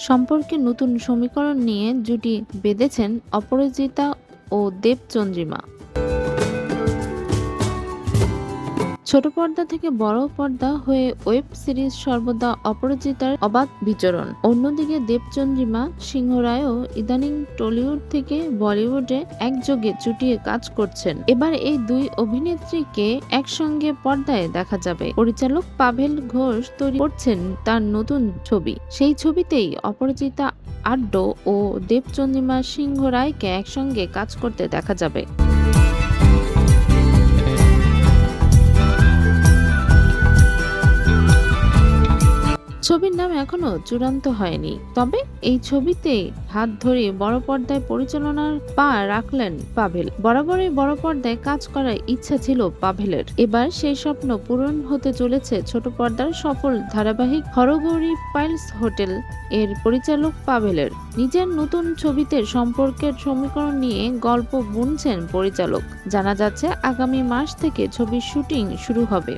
সম্পর্কে নতুন সমীকরণ নিয়ে জুটি বেঁধেছেন অপরাজিতা ও দেবচন্দ্রিমা। ছোট পর্দা থেকে বড় পর্দা হয়ে ওয়েব সিরিজ সর্বদা অপরাজিতার অবাধ বিচরণ। অন্যদিকে দেবচন্দ্রিমা সিংহ রায়ও ইদানিং টলিউড থেকে বলিউডে একযোগে চুটিয়ে কাজ করছেন। এবার এই দুই অভিনেত্রীকে একসঙ্গে পর্দায় দেখা যাবে। পরিচালক পাভেল ঘোষ তৈরি করছেন তার নতুন ছবি। সেই ছবিতেই অপরাজিতা আড্ড ও দেবচন্দ্রিমা সিংহ রায়কে একসঙ্গে কাজ করতে দেখা যাবে। ছবির নাম এখনও চূড়ান্ত হয়নি। তবে এই ছবিতে হাত ধরে বড় পর্দায় পরিচালনার পা রাখলেন পাভেল। বরাবরই বড় পর্দায় কাজ করার ইচ্ছা ছিল পাভেলের। এবার সেই স্বপ্ন পূরণ হতে চলেছে ছোট পর্দার সফল ধারাবাহিক হরগৌরী পাইলস হোটেল এর পরিচালক পাভেলের। নিজের নতুন ছবিতে সম্পর্কের সমীকরণ নিয়ে গল্প বুনছেন পরিচালক। জানা যাচ্ছে আগামী মাস থেকে ছবির শুটিং শুরু হবে।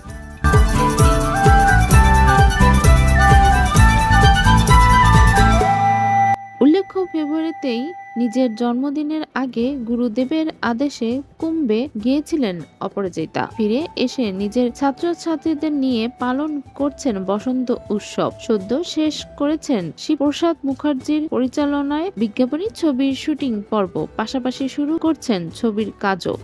উল্লেখ্য, ফেব্রুয়ারিতেই নিজের জন্মদিনের আগে গুরুদেবের আদেশে কুম্বে গিয়েছিলেন অপরাজিতা। ফিরে এসে নিজের ছাত্রছাত্রীদের নিয়ে পালন করছেন বসন্ত উৎসব। সদ্য শেষ করেছেন শিবপ্রসাদ মুখার্জির পরিচালনায় বিজ্ঞাপনী ছবির শুটিং পর্ব। পাশাপাশি শুরু করছেন ছবির কাজও।